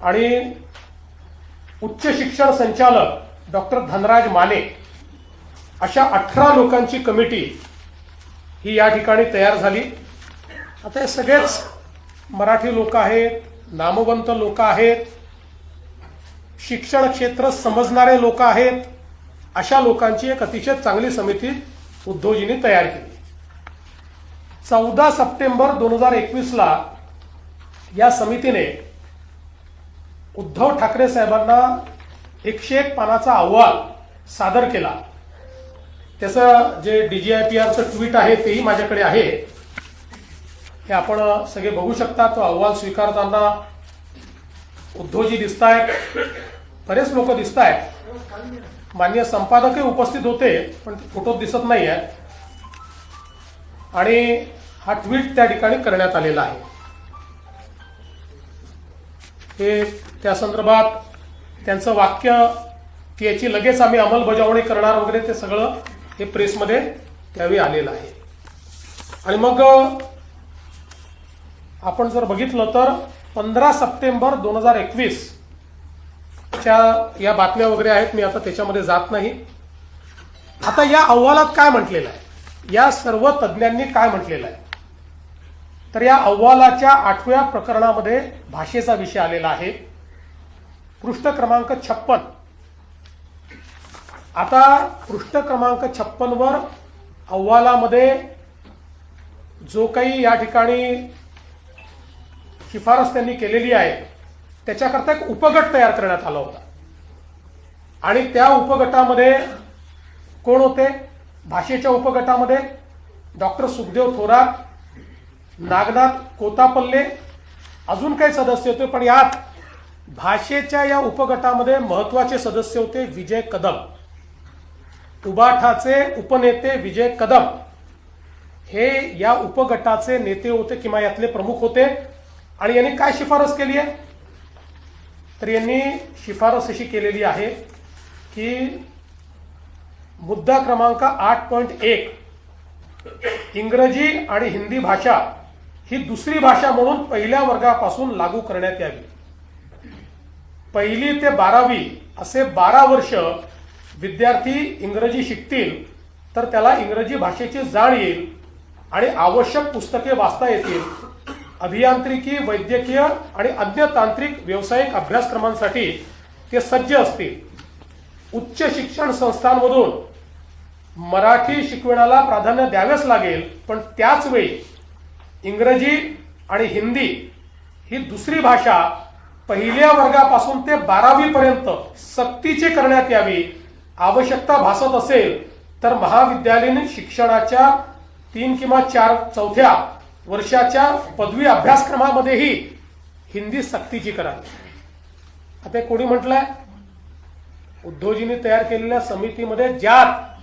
आणि उच्च शिक्षण संचालक डॉक्टर धनराज माने अशा अठरा लोकांची कमिटी ही या ठिकाणी तयार झाली. आता हे सगळेच मराठी लोक आहेत नामवंत लोक आहेत शिक्षण क्षेत्र समजणारे लोक आहेत अशा लोकांची एक अतिशय चांगली समिती उद्धवजींनी तयार केली. चौदा सप्टेंबर दोन हजार एकवीसला या समितीने उद्धव ठाकरे साहेबांना एकशे एक पानाचा अहवाल सादर केला. त्याचं जे डीजीआयपीआरचं ट्विट आहे तेही माझ्याकडे आहे. हे आपण सगळे बघू शकता तो अहवाल स्वीकारताना उद्धवजी दिसत आहेत बरेच लोक दिसत आहेत मान्य संपादकही उपस्थित होते पण ते फोटोत दिसत नाही आहेत आणि हा ट्विट त्या ठिकाणी करण्यात आलेला आहे. हे त्या संदर्भात त्यांचं वाक्य की याची लगेच आम्ही अंमलबजावणी करणार वगैरे ते सगळं हे प्रेसमध्ये त्यावेळी आलेलं आहे. आणि मग आपण जर बघितलं तर पंधरा सप्टेंबर दोन हजार एकवीस च्या या बातम्या वगैरे आहेत मी आता त्याच्यामध्ये जात नाही. आता या अहवालात काय म्हटलेलं आहे? या सर्व तज्ज्ञांनी काय म्हटलेलं आहे? तर या अहवालाच्या आठव्या प्रकरणामध्ये भाषेचा विषय आलेला आहे. पृष्ठ क्रमांक छप्पन. आता पृष्ठ क्रमांक छप्पनवर अव्वालामध्ये अहवालामध्ये जो काही या ठिकाणी शिफारस त्यांनी केलेली आहे त्याच्याकरता एक उपगट तयार करण्यात आला होता. आणि त्या उपगटामध्ये कोण होते? भाषेच्या उपगटामध्ये डॉक्टर सुखदेव थोरात नागनाथ कोतापल्ले अजून काही सदस्य होते पण यात भाषेच्या या उपगटामध्ये महत्त्वाचे सदस्य होते विजय कदम. उबाठाचे उपनेते विजय कदम. हे या उपगटाचे नेते होते किंवा यातले प्रमुख होते. आणि यांनी काय शिफारस केली आहे? तर यांनी शिफारस अशी केलेली आहे की मुद्दा क्रमांक आठ पॉईंट एक इंग्रजी आणि हिंदी भाषा ही दुसरी भाषा म्हणून पहिल्या वर्गापासून लागू करण्यात यावी. पहिली ते बारावी असे बारा वर्ष विद्यार्थी इंग्रजी शिकतील तर त्याला इंग्रजी भाषेची जाण येईल आणि आवश्यक पुस्तके वाचता येतील. अभियांत्रिकी वैद्यकीय आणि अन्य तांत्रिक व्यावसायिक अभ्यासक्रमांसाठी ते सज्ज असतील. उच्च शिक्षण संस्थांमधून मराठी शिकवण्याला प्राधान्य द्यावेच लागेल पण त्याच वेळी इंग्रजी आणि हिंदी ही दुसरी भाषा पहिल्या वर्गापासून ते बारावीपर्यंत सक्तीची करण्यात यावी आवश्यकता भासत असेल तर महाविद्यालयीन शिक्षणाच्या तीन किंवा चार चौथ्या वर्षाच्या पदवी अभ्यासक्रमामध्येही हिंदी सक्तीची करावी आता कोणी म्हटलंय? उद्धवजींनी तयार केलेल्या समितीमध्ये ज्यात